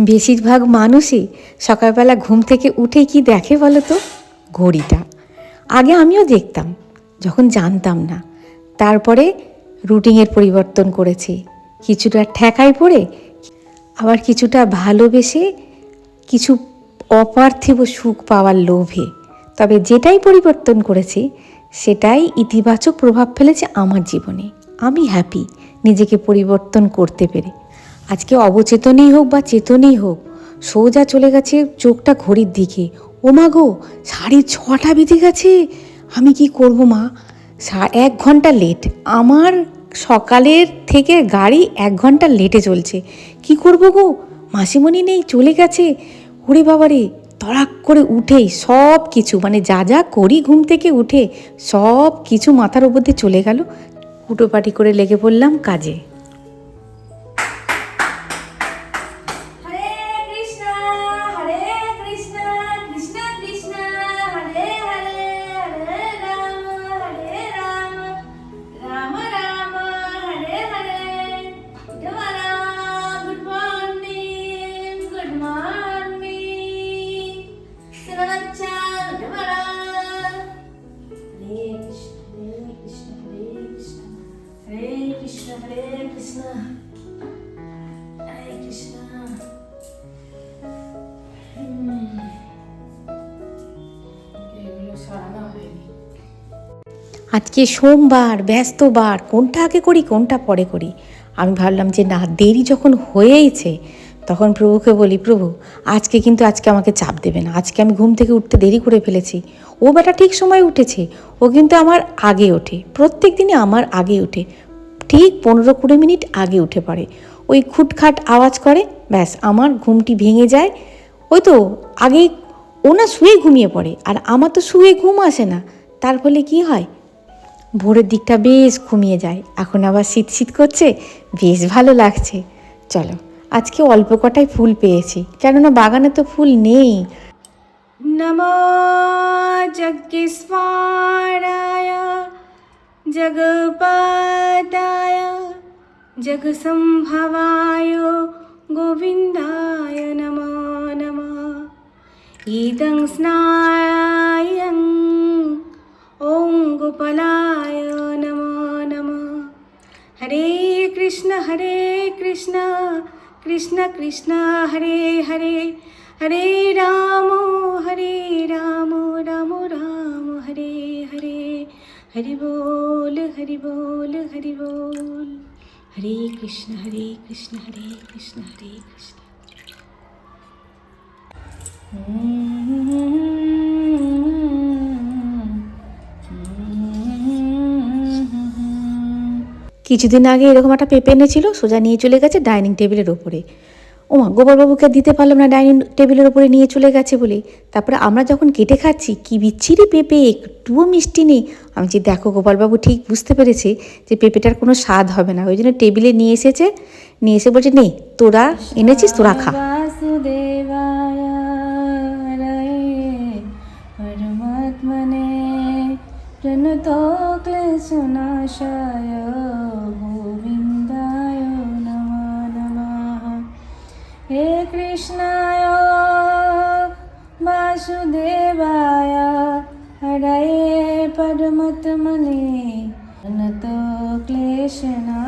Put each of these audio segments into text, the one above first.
বেশিরভাগ মানুষই সকালবেলা ঘুম থেকে উঠে কি দেখে বলো তো? ঘড়িটা। আগে আমিও দেখতাম, যখন জানতাম না। তারপরে রুটিনের পরিবর্তন করেছি। কিছুটা ঠেকায় পড়ে, আবার কিছুটা ভালোবেসে কিছু অপার্থিব সুখ পাওয়ার লোভে। তবে যেটাই পরিবর্তন করেছি, সেটাই ইতিবাচক প্রভাব ফেলেছে আমার জীবনে। আমি হ্যাপি নিজেকে পরিবর্তন করতে পেরে। আজকে অবচেতনেই হোক বা চেতনেই হোক, সোজা চলে গেছে চোখটা ঘড়ির দিকে। ও মা গো, সাড়ে ছটা বেজে গেছে। আমি কি করব মা? এক ঘণ্টা লেট আমার সকালের থেকে গাড়ি এক ঘণ্টা লেটে চলছে। কি করব গো? মাসিমণি নেই, চলে গেছে। ওরে বাবারে তড়াক করে উঠেই সব কিছু মানে যা যা করি ঘুম থেকে উঠে সব কিছু মাথার উপর দিয়ে চলে গেল। হুটোপাটি করে লেগে পড়লাম কাজে। আজকে সোমবার, ব্যস্তবার, কোনটা আগে করি, কোনটা পরে করি? আমি ভাবলাম যে না, দেরি যখন হয়েইছে, তখন প্রভুকে বলি, প্রভু, আজকে কিন্তু আজকে আমাকে চাপ দেবে না। আজকে আমি ঘুম থেকে উঠতে দেরি করে ফেলেছি। ও বেটা ঠিক সময় উঠেছে। ও কিন্তু আমার আগে ওঠে। প্রত্যেক দিনই আমার আগে ওঠে ঠিক পনেরো কুড়ি মিনিট আগে উঠে পড়ে। ওই খুটখাট আওয়াজ করে, ব্যাস, আমার ঘুমটি ভেঙে যায়। ওই তো আগে ও না শুয়ে ঘুমিয়ে পড়ে। আর আমার তো শুয়ে ঘুম আসে না। তার ফলে কি হয়? ভোরের দিকটা বেশ ঘুমিয়ে যায়। এখন আবার শীত শীত করছে, বেশ ভালো লাগছে। চলো, আজকে অল্প কটাই ফুল পেয়েছি, কেননা বাগানে তো ফুল নেই। নমো যজ্ঞেশ্বরায় গোবিন্দায় নমো নমঃ। ইদং স্নায়ং ওম গোপালায় নমো নমো হরে কৃষ্ণ হরে কৃষ্ণ কৃষ্ণ কৃষ্ণ হরে হরে হরে রাম হরে রাম রাম রাম হরে হরে হরি বল হরি বল হরি বল হরে কৃষ্ণ হরে কৃষ্ণ হরে কৃষ্ণ হরে কৃষ্ণ কিছুদিন আগে এরকম একটা পেঁপে এনেছিল, সোজা নিয়ে চলে গেছে ডাইনিং টেবিলের ওপরে ওমা, গোপালবাবুকে দিতে পারলাম না ডাইনিং টেবিলের ওপরে নিয়ে চলে গেছে বলে। তারপরে আমরা যখন কেটে খাচ্ছি, কি বিচ্ছিরি পেঁপে, একটুও মিষ্টি নেই। আমি যে, দেখো গোপালবাবু ঠিক বুঝতে পেরেছে যে, পেঁপেটার কোনো স্বাদ হবে না। ওই জন্য টেবিলে নিয়ে এসেছে, নিয়ে এসে বলছে, নে, তোরা এনেছিস, তোরা খা। মানে ক্লেশ নাশায় हे कृष्णाय वासुदेवाय हरये परमात्मने प्रणतो क्लेशनाशाय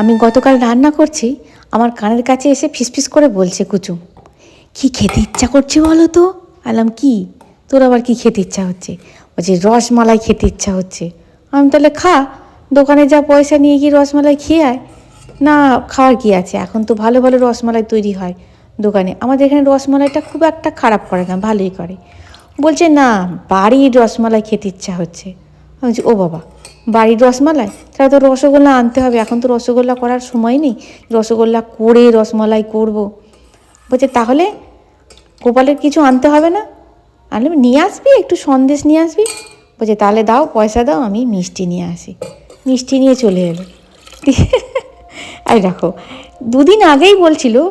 আমি গতকাল রান্না করছি, আমার কানের কাছে এসে ফিসফিস করে বলছে কুচুম কি খেতে ইচ্ছা করছে বলো তো? আলাম, কি? তোর আবার কি খেতে ইচ্ছা হচ্ছে? বলছে, রসমালাই খেতে ইচ্ছা হচ্ছে। আমি তাহলে খা, দোকানে যা পয়সা নিয়ে গিয়ে রসমালাই খেয়ে আয়। না, খাওয়ার কি আছে? এখন তো ভালো ভালো রসমালাই তৈরি হয় দোকানে। আমাদের এখানে রসমালাইটা খুব একটা খারাপ করে না, ভালোই করে। বলছে, না, বাড়ির রসমালাই খেতে ইচ্ছা হচ্ছে। আমি বলছি, ও বাবা বাড়ির রসমালাই? তাহলে তো রসগোল্লা আনতে হবে। এখন তো রসগোল্লা করার সময় নেই। রসগোল্লা করে রসমালাই করব। বলছে, তাহলে গোপালের কিছু আনতে হবে না? আনলাম নিয়ে আসবি? একটু সন্দেশ নিয়ে আসবি? বলছে, তাহলে দাও, পয়সা দাও, আমি মিষ্টি নিয়ে আসি। মিষ্টি নিয়ে চলে এলো। আর দেখো, দুদিন আগেই বলছিল,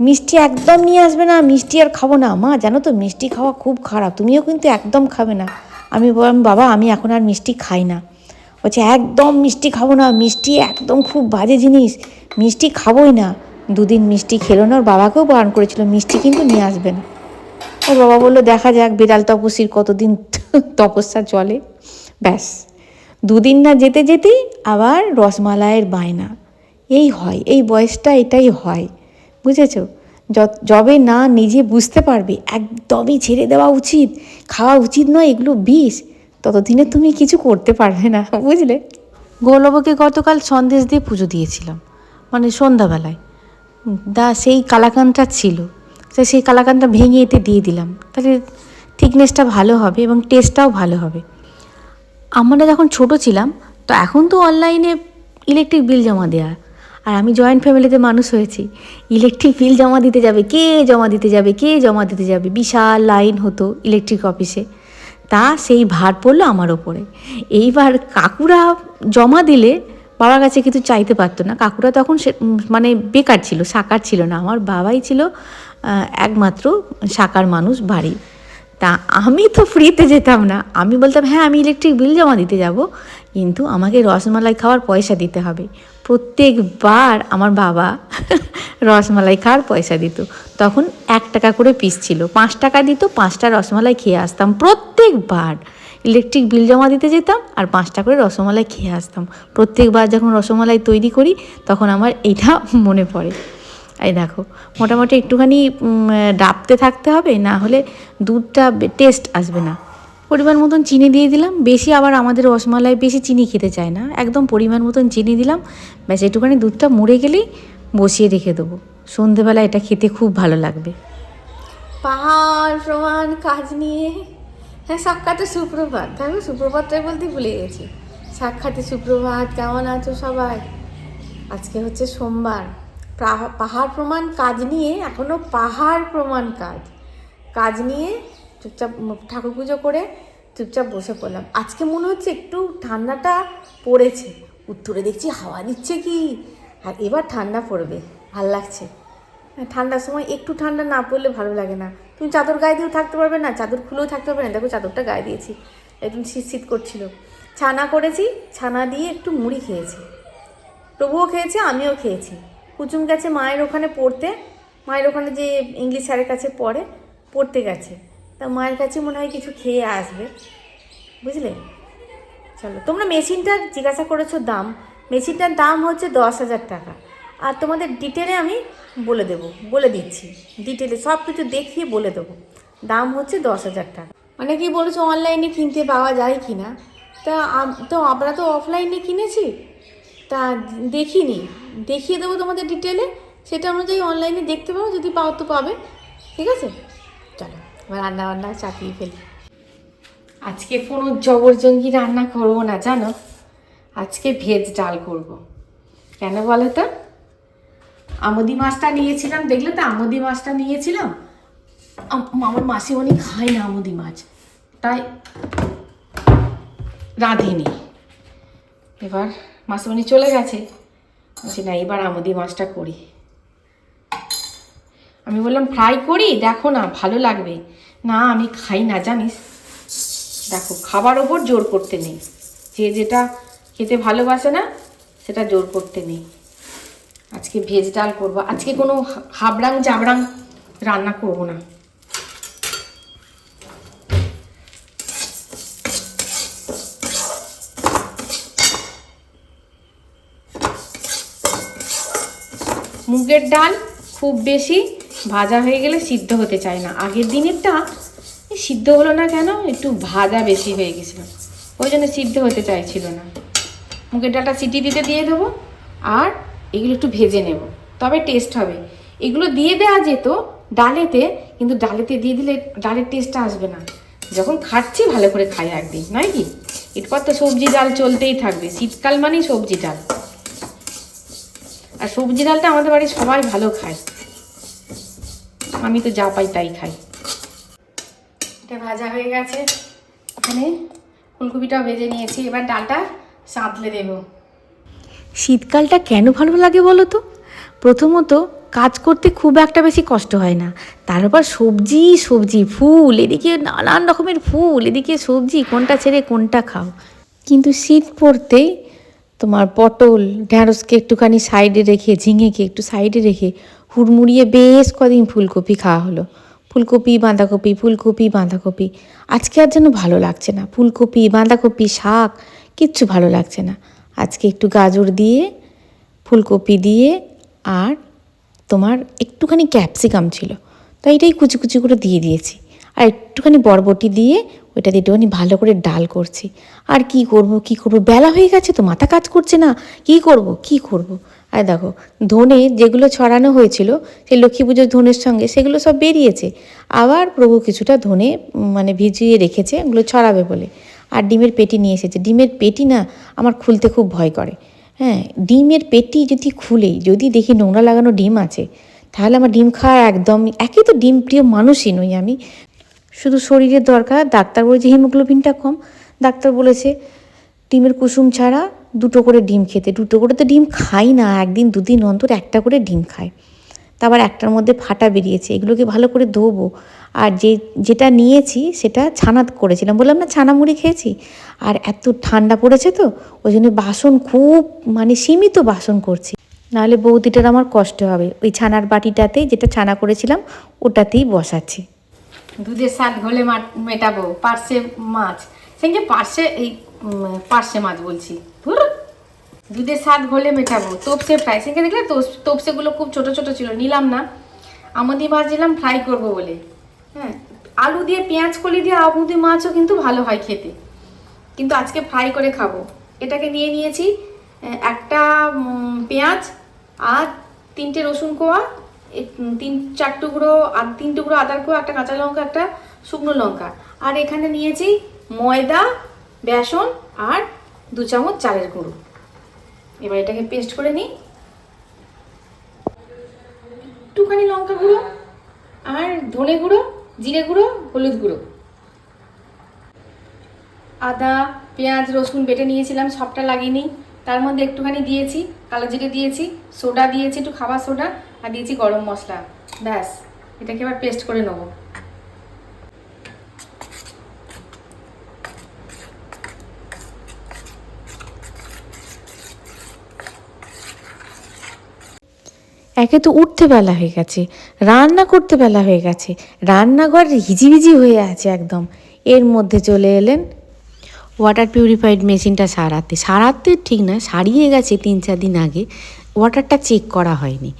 মিষ্টি একদম নিয়ে আসবে না, মিষ্টি আর খাব না। মা, জানো তো, মিষ্টি খাওয়া খুব খারাপ। তুমিও কিন্তু একদম খাবে না। আমি বললাম, বাবা, আমি এখন আর মিষ্টি খাই না। বলছে, একদম মিষ্টি খাব না, মিষ্টি একদম খুব বাজে জিনিস, মিষ্টি খাবোই না। দুদিন মিষ্টি খেলো না, ওর বাবাকেও বারণ করেছিল, মিষ্টি কিন্তু নিয়ে আসবে না। ওর বাবা বলল, দেখা যাক, বিড়াল তপসির কতদিন তপস্যা চলে। ব্যাস। দুদিন না যেতে যেতেই আবার রসমালাইয়ের বায়না। এই হয়, এই বয়সটা এটাই হয়, বুঝেছ? যবে না নিজে বুঝতে পারবে, একদমই ছেড়ে দেওয়া উচিত, খাওয়া উচিত নয়, এগুলো বিষ। ততদিনে তুমি কিছু করতে পারবে না, বুঝলে? গৌরবকে গতকাল সন্দেশ দিয়ে পুজো দিয়েছিলাম মানে সন্ধ্যাবেলায়। দা, সেই কালাকানটা ছিল। তো সেই কালাকানটা ভেঙে এতে দিয়ে দিলাম। তাহলে থিকনেসটা ভালো হবে এবং টেস্টটাও ভালো হবে। আমরা যখন ছোট ছিলাম, তো এখন তো অনলাইনে ইলেকট্রিক বিল জমা দেওয়া আর আমি জয়েন্ট ফ্যামিলিতে মানুষ হয়েছি। ইলেকট্রিক বিল জমা দিতে যাবে, কে জমা দিতে যাবে, কে জমা দিতে যাবে? বিশাল লাইন হতো ইলেকট্রিক অফিসে। তা সেই ভার পড়ল আমার ওপরে। এইবার কাকুরা জমা দিলে বাবার কাছে কিন্তু চাইতে পারতো না। কাকুরা তখন সে মানে বেকার ছিল, সাকার ছিল না। আমার বাবাই ছিল একমাত্র সাকার মানুষ বাড়ির। তা আমি তো ফ্রিতে যেতাম না। আমি বলতাম হ্যাঁ আমি ইলেকট্রিক বিল জমা দিতে যাব। কিন্তু আমাকে রসমালাই খাওয়ার পয়সা দিতে হবে। প্রত্যেকবার আমার বাবা রসমালাই খাওয়ার পয়সা দিত। তখন এক টাকা করে পিস ছিল। পাঁচ টাকা দিত, পাঁচটা রসমালাই খেয়ে আসতাম প্রত্যেকবার। ইলেকট্রিক বিল জমা দিতে যেতাম আর পাঁচটা করে রসমালাই খেয়ে আসতাম। প্রত্যেকবার যখন রসমালাই তৈরি করি, তখন আমার এটা মনে পড়ে। এই দেখো, মোটামুটি একটুখানি ডাবতে থাকতে হবে, না হলে দুধটা টেস্ট আসবে না। পরিমাণ মতন চিনি দিয়ে দিলাম, বেশি আবার আমাদের রসমালাই বেশি চিনি খেতে চায় না। একদম পরিমাণ মতন চিনি দিলাম, ব্যাস একটুখানি দুধটা মুড়ে গেলেই বসিয়ে রেখে দেবো। সন্ধেবেলা এটা খেতে খুব ভালো লাগবে। পাহাড় প্রমাণ, কাজ নিয়ে। হ্যাঁ সাক্ষাতে সুপ্রভাত। আমি সুপ্রভাতটাই বলতে ভুলে গেছি। সাক্ষাতে সুপ্রভাত, কেমন আছো সবাই? আজকে হচ্ছে সোমবার। পাহাড় প্রমাণ কাজ নিয়ে এখনও পাহাড় প্রমাণ কাজ। কাজ নিয়ে চুপচাপ ঠাকুর পুজো করে চুপচাপ বসে পড়লাম। আজকে মনে হচ্ছে একটু ঠান্ডাটা পড়েছে। উত্তরে দেখছি হাওয়া দিচ্ছে কি আর এবার ঠান্ডা পড়বে। ভালো লাগছে। হ্যাঁ, ঠান্ডার সময় একটু ঠান্ডা না পড়লে ভালো লাগে না। তুমি চাদর গায়ে দিয়েও থাকতে পারবে না চাদর খুলেও থাকতে পারবে না। দেখো চাদরটা গায়ে দিয়েছি। একদম শীত শীত করছিল। ছানা করেছি ছানা দিয়ে একটু মুড়ি খেয়েছি। প্রভুও খেয়েছে আমিও খেয়েছি। কুচুম গেছে মায়ের ওখানে পড়তে। মায়ের ওখানে যে ইংলিশ স্যারের কাছে পড়ে, পড়তে গেছে। তা মায়ের কাছে মনে হয় কিছু খেয়ে আসবে। বুঝলে? চলো, তোমরা মেশিনটার জিজ্ঞাসা করেছ দাম। মেশিনটার দাম হচ্ছে দশ হাজার টাকা। আর তোমাদের ডিটেলে আমি বলে দেবো, বলে দিচ্ছি। ডিটেলে সব কিছু দেখিয়ে বলে দেবো। দাম হচ্ছে দশ হাজার টাকা। অনেকেই বলেছ অনলাইনে কিনতে পাওয়া যায় কি না তা তো আমরা তো অফলাইনে কিনেছি। তা দেখিনি। দেখিয়ে দেবো তোমাদের ডিটেলে সেটা অনুযায়ী অনলাইনে দেখতে পাবো যদি পাও তো পাবে। ঠিক আছে? চলো, এবার রান্না বান্না চাপিয়ে ফেলি। আজকে কোনো জবরজঙ্গি রান্না করব না, জানো? আজকে ভেজ ডাল করব। কেন বলো তো? আমদি মাছটা নিয়েছিলাম, দেখলে তো আমদি মাছটা নিয়েছিলাম? আম- আমার মাসিমণি খায় না আমদি মাছ। তাই রাঁধেনি। এবার মাসিমণি চলে গেছে। বলছি, না, এবার আমদি মাছটা করি। আমি বললাম ফ্রাই করি? দেখো না, ভালো লাগবে। না, আমি খাই না, জানিস? দেখো, খাবার ওপর জোর করতে নেই। যে যেটা খেতে ভালোবাসে না, সেটা জোর করতে নেই। আজকে ভেজ ডাল করব। আজকে কোনো হাবড়াং জাবড়াং রান্না করব না। মুগের ডাল খুব বেশি ভাজা হয়ে গেলে সিদ্ধ হতে চায় না। আগের দিনেরটা সিদ্ধ হলো না কেন? একটু ভাজা বেশি হয়ে গেছিল। ওই জন্য সিদ্ধ হতে চাইছিল না। মুগের ডালটা সিটি দিতে দিয়ে দেবো আর এগুলো একটু ভেজে নেব। তবে টেস্ট হবে। এগুলো দিয়ে দেওয়া যেত ডালেতে, কিন্তু ডালেতে দিয়ে দিলে ডালের টেস্টটা আসবে না। যখন খাচ্ছি ভালো করে খাই একদিন, নয় কি? এরপর তো সবজি ডাল চলতেই থাকবে। শীতকাল মানেই সবজি ডাল। আর সবজি ডালটা আমাদের বাড়ির সবাই ভালো খায়। আমি তো যা পাই তাই খাই। এটা ভাজা হয়ে গেছে। এখানে ফুলকপিটাও ভেজে নিয়েছি। এবার ডালটা সাঁতলে দেবো। শীতকালটা কেন ভালো লাগে বলো তো? প্রথমত কাজ করতে খুব একটা বেশি কষ্ট হয় না। তার উপর সবজি সবজি ফুল এদিকে নানান রকমের ফুল এদিকে সবজি কোনটা ছেড়ে কোনটা খাও। কিন্তু শীত পড়তেই তোমার পটল ঢ্যাঁড়সকে একটুখানি সাইডে রেখে, ঝিঙেকে একটু সাইডে রেখে হুড়মুড়িয়ে বেশ কদিন ফুলকপি খাওয়া হলো। ফুলকপি, বাঁধাকপি ফুলকপি, বাঁধাকপি। আজকে আর যেন ভালো লাগছে না। ফুলকপি, বাঁধাকপি, শাক, কিচ্ছু ভালো লাগছে না। আজকে একটু গাজর দিয়ে, ফুলকপি দিয়ে আর তোমার একটুখানি ক্যাপসিকাম ছিল। তাই এটাই কুচি কুচি করে দিয়ে দিয়েছি। আর একটুখানি বরবটি দিয়ে ওইটা দিয়ে একটুখানি ভালো করে ডাল করছি। আর কি করব কি করব? বেলা হয়ে গেছে তো, মাথা কাজ করছে না। কি করব কি করব? আর দেখো, ধনে যেগুলো ছড়ানো হয়েছিল, সেই লক্ষ্মী পুজোর ধনের সঙ্গে সেগুলো সব বেরিয়েছে। আবার প্রভু কিছুটা ধনে মানে ভিজিয়ে রেখেছে, ওগুলো ছড়াবে বলে। আর ডিমের পেটি নিয়ে এসেছে। ডিমের পেটি না আমার খুলতে খুব ভয় করে। হ্যাঁ ডিমের পেটি যদি খুলে, যদি দেখি নোংরা লাগানো ডিম আছে, তাহলে আমার ডিম খাওয়া একদম একই তো ডিম প্রিয় মানুষই নই আমি। শুধু শরীরের দরকার, ডাক্তার বলেছে হিমোগ্লোবিনটা কম। ডাক্তার বলেছে ডিমের কুসুম ছাড়া দুটো করে ডিম খেতে। দুটো করে তো ডিম খাই না, একদিন দুদিন অন্তর একটা করে ডিম খাই। তারপর একটার মধ্যে ফাটা বেরিয়েছে, এগুলোকে ভালো করে ধোবো। আর যে, যেটা নিয়েছি সেটা ছানা করেছিলাম। বললাম, না ছানা মুড়ি খেয়েছি? আর এত ঠান্ডা পড়েছে তো, ওই জন্য বাসন খুব মানে সীমিত বাসন করছি। নাহলে বৌদিটার আমার কষ্ট হবে। ওই ছানার বাটিটাতেই যেটা ছানা করেছিলাম, ওটাতেই বসাচ্ছি। দুধের স্বাদ ঘোলে মেটাবো পার্শে মাছ। সেখানে পার্শে এই পার্শে মাছ বলছি। ধুর! দুধের স্বাদ ঘোলে মেটাবো, তোপসে ফ্রাই সেখানে দেখলে তোপসেগুলো খুব ছোট ছোট ছিল, নিলাম না। আমদি মাছ নিলাম ফ্রাই করব বলে। হ্যাঁ আলু দিয়ে পেঁয়াজ কলি দিয়ে আমুদি মাছও কিন্তু ভালো হয় খেতে। কিন্তু আজকে ফ্রাই করে খাব। এটাকে নিয়ে নিয়েছি একটা পেঁয়াজ আর তিনটে রসুন কোয়া তিন, চার টুকরো তিন টুকরো আদার কোয়া একটা কাঁচা লঙ্কা, একটা শুকনো লঙ্কা। আর এখানে নিয়েছি ময়দা, বেসন আর দু চামচ চালের গুঁড়ো। এবার এটাকে পেস্ট করে নিই। একটুখানি লঙ্কা গুঁড়ো আর ধনে গুঁড়ো, জিরে গুঁড়ো, হলুদ গুঁড়ো। আদা, পেঁয়াজ, রসুন বেটে নিয়েছিলাম, সবটা লাগিয়ে নিই। তার মধ্যে একটুখানি দিয়েছি, কালো জিরে দিয়েছি, সোডা দিয়েছি, একটু খাবার সোডা। আর দিয়েছি গরম মশলা। ব্যাস, এটাকে এবার পেস্ট করে নেব। একে তো উঠতে বেলা হয়ে গেছে, রান্না করতে বেলা হয়ে গেছে, রান্নাঘর হিজিবিজি হয়ে আছে একদম। এর মধ্যে চলে এলেন ওয়াটার পিউরিফাইড মেশিনটা সারাতে। সারাতে ঠিক না, সারিয়ে গেছে তিন চার দিন আগে ওয়াটারটা চেক করা হয়নি।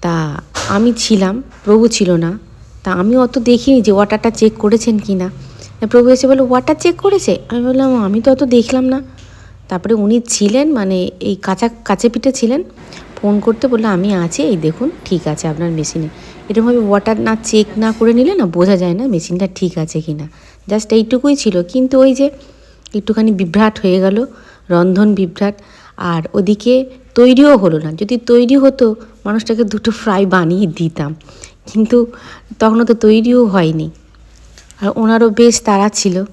তা আমি ছিলাম, প্রভু ছিল না। তা আমি অত দেখিনি যে ওয়াটারটা চেক করেছেন কি না। প্রভু এসে বলল ওয়াটার চেক করেছে? আমি বললাম, আমি তো অত দেখলাম না। তারপরে উনি ছিলেন মানে এই কাঁচা কাছে পিঠে ছিলেন। ফোন করতে বলল, আমি আছি, এই দেখুন, ঠিক আছে, আপনার মেশিনে এরকমভাবে ওয়াটার না চেক না করে নিলে না বোঝা যায় না মেশিনটা ঠিক আছে কি না। জাস্ট এইটুকুই ছিল। কিন্তু ওই যে একটুখানি বিভ্রাট হয়ে গেল, রন্ধন বিভ্রাট। আর ওদিকে তৈরিও হলো না। যদি তৈরি হতো, মানুষটাকে দুটো ফ্রাই বানিয়ে দিতাম। কিন্তু তখনও তো তৈরিও হয়নি। আর ওনারও বেশ তাড়া ছিল।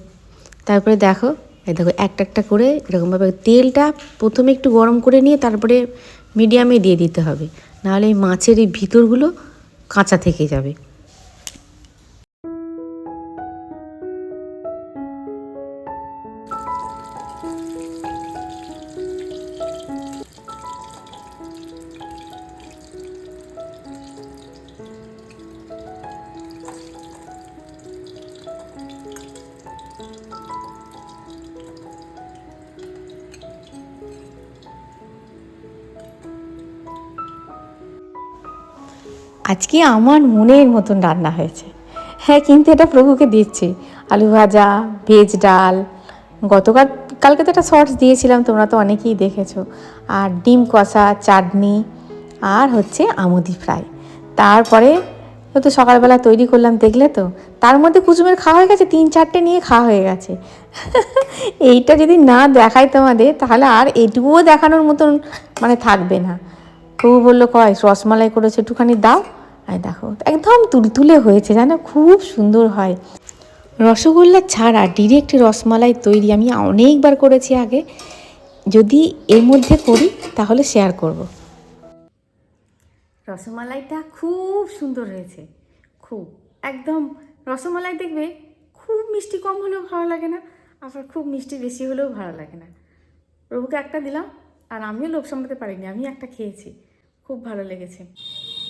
তারপরে দেখো, এই দেখো, একটা একটা করে এরকমভাবে তেলটা প্রথমে একটু গরম করে নিয়ে তারপরে মিডিয়ামে দিয়ে দিতে হবে। নাহলে এই মাছের এই ভিতরগুলো কাঁচা থেকে যাবে। আজকে আমার মনের মতন রান্না হয়েছে। হ্যাঁ কিন্তু এটা প্রভুকে দিচ্ছি। আলু ভাজা, ভেজ ডাল, গতকাল, কালকে তো একটা শর্টস দিয়েছিলাম, তোমরা তো অনেকেই দেখেছ। আর ডিম কষা, চাটনি, আর হচ্ছে আমুদি ফ্রাই। তারপরে তো সকালবেলা তৈরি করলাম, দেখলে তো? তার মধ্যে কুচুমের খাওয়া হয়ে গেছে, তিন চারটে নিয়ে খাওয়া হয়ে গেছে। এইটা যদি না দেখাই তোমাদের, তাহলে আর এটুকুও দেখানোর মতন মানে থাকবে না। প্রভু বলল, কয়? রসমালাই করেছে, একটুখানি দাও। আর দেখো, একদম তুলতুলে হয়েছে, জানো? খুব সুন্দর হয়। রসগোল্লা ছাড়া ডিরেক্ট রসমালাই তৈরি আমি অনেকবার করেছি আগে। যদি এর মধ্যে করি, তাহলে শেয়ার করব। রসমালাইটা খুব সুন্দর হয়েছে। খুব। একদম রসমালাই দেখবে খুব মিষ্টি কম হলেও ভালো লাগে না, আবার খুব মিষ্টি বেশি হলেও ভালো লাগে না। প্রভুকে একটা দিলাম, আর আমিও লোভ সামলাতে পারিনি আমি একটা খেয়েছি। খুব ভালো লেগেছে।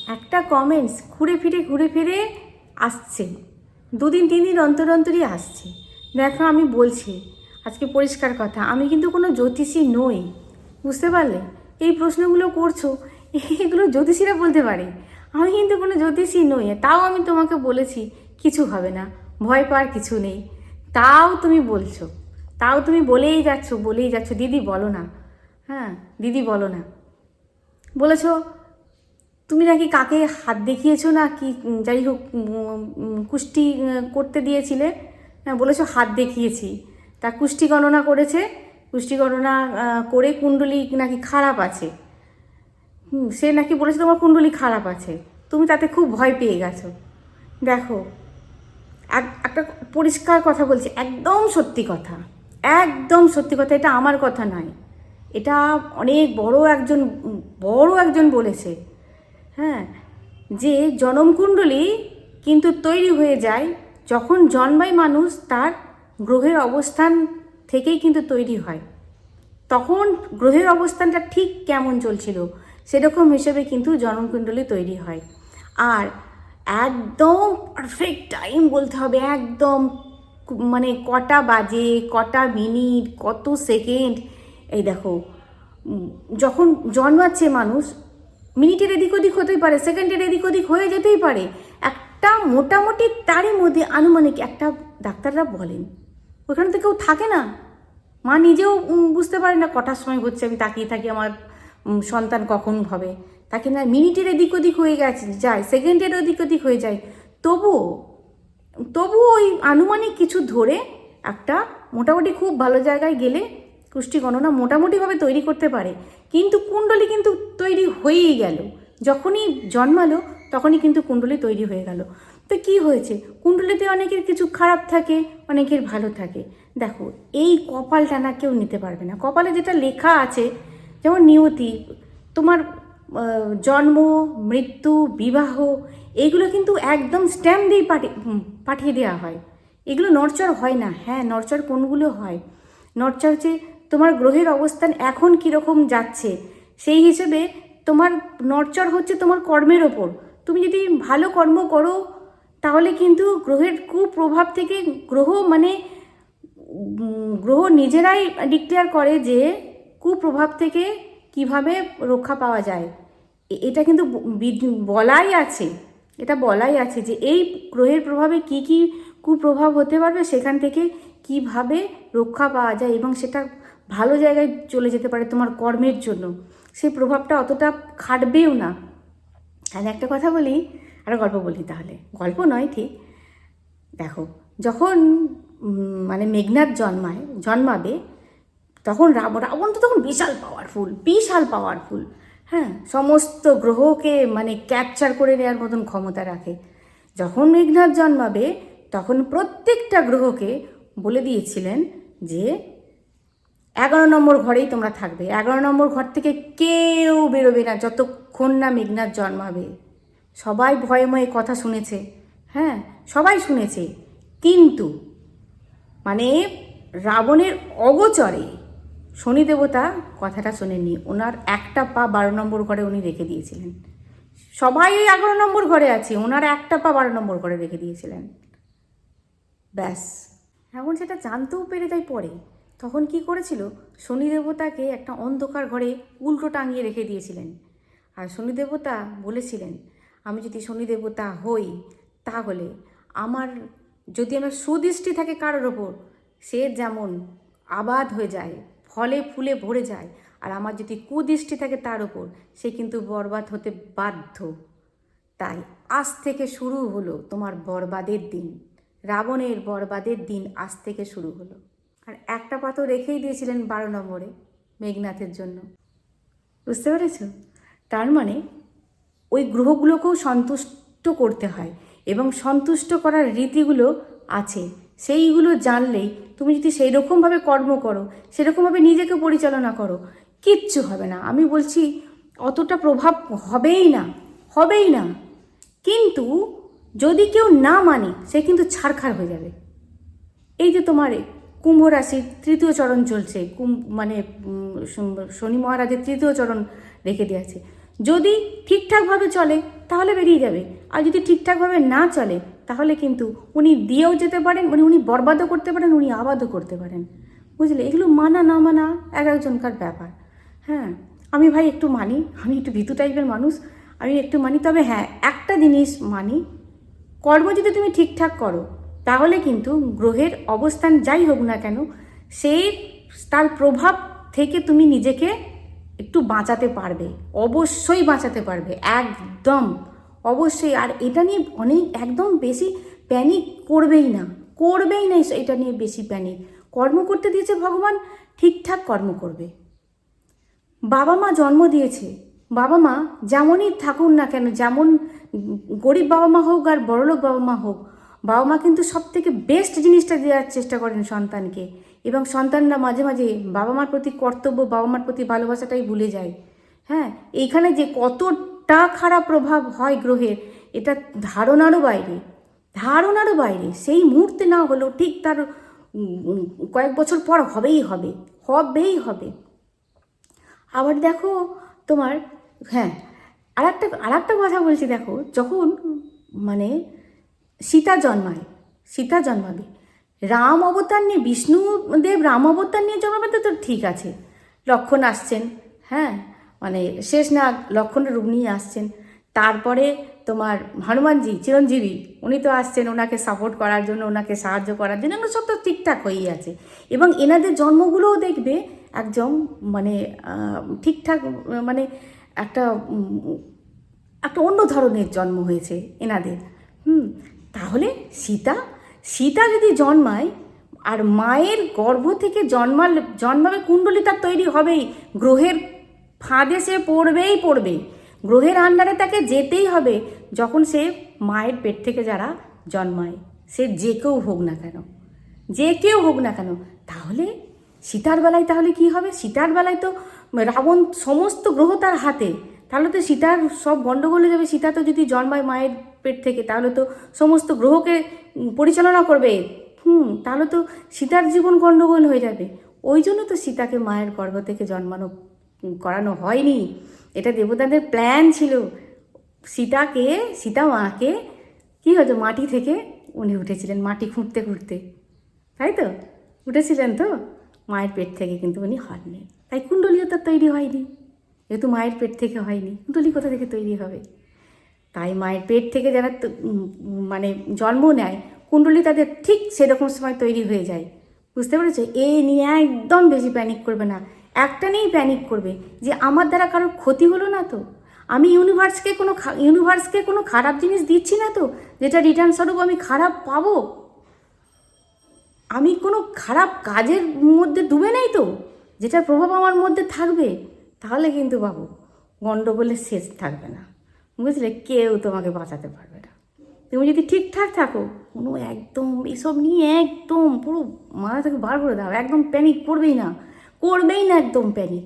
একটা কমেন্টস ঘুরে ফিরে ঘুরে ফিরে আসছে। দুদিন, তিন দিন অন্তর অন্তরই আসছে। দেখো, আমি বলছি, আজকে পরিষ্কার কথা, আমি কিন্তু কোনো জ্যোতিষী নই। বুঝতে পারলে? এই প্রশ্নগুলো করছ, এগুলো জ্যোতিষীরা বলতে পারে। আমি কিন্তু কোনো জ্যোতিষী নই, তাও আমি তোমাকে বলেছি, কিছু হবে না, ভয় পাওয়ার কিছু নেই। তাও তুমি বলছো, তাও তুমি বলেই যাচ্ছ বলেই যাচ্ছ, দিদি বলো না। হ্যাঁ দিদি বলো না। বলেছ তুমি নাকি কাকে হাত দেখিয়েছো না কি যাই হোক কুষ্টি করতে দিয়েছিলে? হ্যাঁ বলেছ হাত দেখিয়েছি। তা কুষ্টি গণনা করেছে। কুষ্টি গণনা করে কুণ্ডলী নাকি খারাপ আছে? সে নাকি বলেছে তোমার কুণ্ডলী খারাপ আছে। তুমি তাতে খুব ভয় পেয়ে গেছো। দেখো, এক- একটা পরিষ্কার কথা বলছি, একদম সত্যি কথা। একদম সত্যি কথা, এটা আমার কথা নয়। এটা অনেক বড় একজন বড় একজন বলেছে। হ্যাঁ যে জনমকুণ্ডলী কিন্তু তৈরি হয়ে যায় যখন জন্মায় মানুষ তার গ্রহের অবস্থান থেকেই কিন্তু তৈরি হয়। তখন গ্রহের অবস্থানটা ঠিক কেমন চলছিল সেরকম হিসেবে কিন্তু জন্মকুণ্ডলী তৈরি হয়। আর একদম পারফেক্ট টাইম বলতে হবে, একদম মানে কটা বাজে, কটা মিনিট, কত সেকেন্ড এই দেখো যখন জন্মাচ্ছে মানুষ মিনিটের এদিক ওদিক হতেই পারে, সেকেন্ডের এদিক ওদিক হয়ে যেতেই পারে। একটা মোটামুটি তারই মধ্যে আনুমানিক একটা ডাক্তাররা বলেন, ওখানে তো কেউ থাকে না। মা নিজেও বুঝতে পারে না কটার সময় হচ্ছে, আমি তাকিয়ে থাকি আমার সন্তান কখন হবে। তাকে না মিনিটের এদিক ওদিক হয়ে গেছে, যায়, সেকেন্ডের ওদিক ওদিক হয়ে যায়। তবুও তবু ওই আনুমানিক কিছু ধরে একটা মোটামুটি খুব ভালো জায়গায় গেলে কুষ্টি গণনা মোটামুটিভাবে তৈরি করতে পারে। কিন্তু কুণ্ডলী কিন্তু তৈরি হয়েই গেল। যখনই জন্মালো, তখনই কিন্তু কুণ্ডলী তৈরি হয়ে গেল। তো কি হয়েছে? কুণ্ডলিতে অনেকের কিছু খারাপ থাকে, অনেকের ভালো থাকে। দেখো, এই কপালটা না কেউ নিতে পারবে না। কপালে যেটা লেখা আছে, যেমন নিয়তি, তোমার জন্ম, মৃত্যু, বিবাহ এইগুলো কিন্তু একদম স্ট্যাম্প দিয়ে পাঠিয়ে পাঠিয়ে দেওয়া হয়। এগুলো নরচর হয় না। হ্যাঁ নরচর কোনগুলো হয়? নরচর হচ্ছে তোমার গ্রহের অবস্থান এখন কীরকম যাচ্ছে? সেই হিসেবে তোমার নরচর হচ্ছে তোমার কর্মের ওপর। তুমি যদি ভালো কর্ম করো, তাহলে কিন্তু গ্রহের কুপ্রভাব থেকে গ্রহ মানে গ্রহ নিজেরাই ডিক্লেয়ার করে যে কুপ্রভাব থেকে কীভাবে রক্ষা পাওয়া যায়। এটা কিন্তু বলাই আছে। এটা বলাই আছে যে এই গ্রহের প্রভাবে কি কি কুপ্রভাব হতে পারবে, সেখান থেকে কীভাবে রক্ষা পাওয়া যায় এবং সেটা ভালো জায়গায় চলে যেতে পারে তোমার কর্মের জন্য। সেই প্রভাবটা অতটা খাটবেও না। তাহলে একটা কথা বলি, আর গল্প বলি তাহলে। গল্প নয়, ঠিক। দেখো, যখন মানে মেঘনাথ জন্মায়, জন্মাবে, তখন রাবণ রাবণ তো তখন বিশাল পাওয়ারফুল বিশাল পাওয়ারফুল হ্যাঁ সমস্ত গ্রহকে মানে ক্যাপচার করে নেওয়ার মতন ক্ষমতা রাখে। যখন মেঘনাথ জন্মাবে, তখন প্রত্যেকটা গ্রহকে বলে দিয়েছিলেন যে এগারো নম্বর ঘরেই তোমরা থাকবে। এগারো নম্বর ঘর থেকে কেউ বেরোবে না, যতক্ষণ না মেঘনাথ জন্মাবে। সবাই ভয়ে ময়ে কথা শুনেছে হ্যাঁ সবাই শুনেছে। কিন্তু মানে রাবণের অগোচরে শনি দেবতা কথাটা শোনেননি, ওনার একটা পা বারো নম্বর ঘরে উনি রেখে দিয়েছিলেন। সবাই ওই এগারো নম্বর ঘরে আছে, ওনার একটা পা বারো নম্বর ঘরে রেখে দিয়েছিলেন। ব্যাস। এখন সেটা জানতেও পেরে তাই পরে তখন কি করেছিল? শনি দেবতাকে একটা অন্ধকার ঘরে উল্টো টাঙিয়ে রেখে দিয়েছিলেন। আর শনি দেবতা বলেছিলেন, আমি যদি শনি দেবতা হই, তাহলে আমার, যদি আমার সুদৃষ্টি থাকে কারোর ওপর, সে যেমন আবাদ হয়ে যায়, ফলে ফুলে ভরে যায়, আর আমার যদি কুদৃষ্টি থাকে তার ওপর, সে কিন্তু বরবাদ হতে বাধ্য। তাই আজ থেকে শুরু হলো তোমার বরবাদের দিন। রাবণের বরবাদের দিন আজ থেকে শুরু হলো। আর একটা পাথর রেখেই দিয়েছিলেন বারো নম্বরে মেঘনাথের জন্য। বুঝতে পেরেছ? তার মানে ওই গ্রহগুলোকেও সন্তুষ্ট করতে হয় এবং সন্তুষ্ট করার রীতিগুলো আছে। সেইগুলো জানলেই তুমি যদি সেই রকমভাবে কর্ম করো, সেরকমভাবে নিজেকে পরিচালনা করো, কিচ্ছু হবে না। আমি বলছি অতটা প্রভাব হবেই না হবেই না। কিন্তু যদি কেউ না মানে সে কিন্তু ছাড়খাড় হয়ে যাবে। এই যে তোমার কুম্ভ রাশির তৃতীয় চরণ চলছে কুম মানে শনি মহারাজের তৃতীয় চরণ রেখে দিয়েছে যদি ঠিকঠাকভাবে চলে, তাহলে বেরিয়ে যাবে। আর যদি ঠিকঠাকভাবে না চলে, তাহলে কিন্তু উনি দিয়েও যেতে পারেন মানে উনি বরবাদও করতে পারেন, উনি আবাদও করতে পারেন। বুঝলে? এগুলো মানা না মানা এক একজনকার ব্যাপার। হ্যাঁ আমি ভাই একটু মানি, আমি একটু ভীতু টাইপের মানুষ, আমি একটু মানি, তবে হ্যাঁ একটা জিনিস মানি, কর্ম যদি তুমি ঠিকঠাক করো তাহলে কিন্তু গ্রহের অবস্থান যাই হোক না কেন, সেই তার প্রভাব থেকে তুমি নিজেকে একটু বাঁচাতে পারবে, অবশ্যই বাঁচাতে পারবে, একদম, অবশ্যই। আর এটা নিয়ে অনেক, একদম বেশি প্যানিক করবেই না করবেই না এটা নিয়ে বেশি প্যানিক কর্ম করতে দিয়েছে ভগবান, ঠিকঠাক কর্ম করবে। বাবা মা জন্ম দিয়েছে, বাবা মা যেমনই থাকুন না কেন, যেমন গরিব বাবা মা হোক আর বড়লোক বাবা মা হোক বাবা মা কিন্তু সব থেকে বেস্ট জিনিসটা দেওয়ার চেষ্টা করেন সন্তানকে এবং সন্তানরা মাঝে মাঝে বাবা মার প্রতি কর্তব্য বাবা মার প্রতি ভালোবাসাটাই ভুলে যায়। হ্যাঁ এইখানে যে কতটা খারাপ প্রভাব হয় গ্রহের, এটা ধারণারও বাইরে। ধারণারও বাইরে। সেই মুহূর্তে না হলেও ঠিক তার কয়েক বছর পর হবেই হবে হবেই হবে। আবার দেখো তোমার হ্যাঁ আর একটা আর একটা কথা বলছি দেখো, যখন মানে সীতা জন্মায়, সীতা জন্মাবে। রাম অবতার নিয়ে, বিষ্ণুদেব রাম অবতার নিয়ে জন্মাবে তো ঠিক আছে। লক্ষণ আসছেন হ্যাঁ মানে শেষ না লক্ষণের রূপ নিয়ে আসছেন। তারপরে তোমার হনুমানজি, চিরঞ্জীবী, উনি তো আসছেন ওনাকে সাপোর্ট করার জন্য, ওনাকে সাহায্য করার জন্য, এগুলো সব তো ঠিকঠাক হয়েই আছে। এবং এনাদের জন্মগুলোও দেখবে একদম মানে ঠিকঠাক মানে একটা একটা অন্য ধরনের জন্ম হয়েছে এনাদের। হুম তাহলে সীতা সীতা যদি জন্মায়, আর মায়ের গর্ভ থেকে জন্মাল, জন্মাবে কুণ্ডলী তার তৈরি হবেই, গ্রহের ফাঁদে সে পড়বেই পড়বে, গ্রহের আন্ডারে তাকে যেতেই হবে, যখন সে মায়ের পেট থেকে যারা জন্মায়, সে যে কেউ হোক না কেন, যে কেউ হোক না কেন, তাহলে সীতার বেলায় তাহলে কি হবে? সীতার বেলায় তো রাবণ সমস্ত গ্রহ তার হাতে তাহলে তো সীতার সব গণ্ডগোল হয়ে যাবে। সীতা তো যদি জন্মায় মায়ের পেট থেকে, তাহলে তো সমস্ত গ্রহকে পরিচালনা করবে। হুম, তাহলে তো সীতার জীবন গণ্ডগোল হয়ে যাবে। ওই জন্য তো সীতাকে মায়ের গর্ভ থেকে জন্মানো করানো হয়নি। এটা দেবতাদের প্ল্যান ছিল। সীতাকে, সীতা মাকে, কী হতো, মাটি থেকে উনি উঠেছিলেন, মাটি খুঁড়তে খুঁড়তে। তাই তো? উঠেছিলেন তো? মায়ের পেট থেকে কিন্তু উনি হননি। তাই কুণ্ডলীও তার তৈরি হয়নি। যেহেতু মায়ের পেট থেকে হয়নি। কুণ্ডলী কোথা থেকে তৈরি হবে? তাই মায়ের পেট থেকে যারা মানে জন্ম নেয়, কুণ্ডলী তাদের ঠিক সেরকম সময় তৈরি হয়ে যায়। বুঝতে পেরেছ? এই নিয়ে একদম বেশি প্যানিক করবে না। একটা নিয়েই প্যানিক করবে যে আমার দ্বারা কারোর ক্ষতি হলো না তো? আমি ইউনিভার্সকে কোনো ইউনিভার্সকে কোনো খারাপ জিনিস দিচ্ছি না তো? যেটা রিটার্ন স্বরূপ আমি খারাপ পাবো? আমি কোনো খারাপ কাজের মধ্যে ডুবে নেই তো? যেটার প্রভাব আমার মধ্যে থাকবে? তাহলে কিন্তু বাবু গণ্ডগোলের শেষ থাকবে না। বুঝলে? কেউ তোমাকে বাঁচাতে পারবে না। তুমি যদি ঠিকঠাক থাকো, কোনো একদম এসব নিয়ে একদম পুরো মাথা থেকে বার করে দাও। একদম প্যানিক করবেই না। করবেই না একদম প্যানিক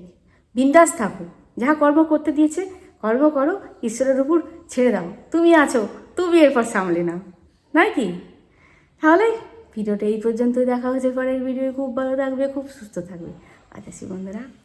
বিন্দাস থাকো। যা কর্ম করতে দিয়েছে, কর্ম করো, ঈশ্বরের উপর ছেড়ে দাও। তুমি আছো, তুমি এরপর সামলে নাও। নয় কি? তাহলে ভিডিওটা এই পর্যন্তই। দেখা হচ্ছে পরের ভিডিও খুব ভালো থাকবে, খুব সুস্থ থাকবে। আচ্ছা বন্ধুরা।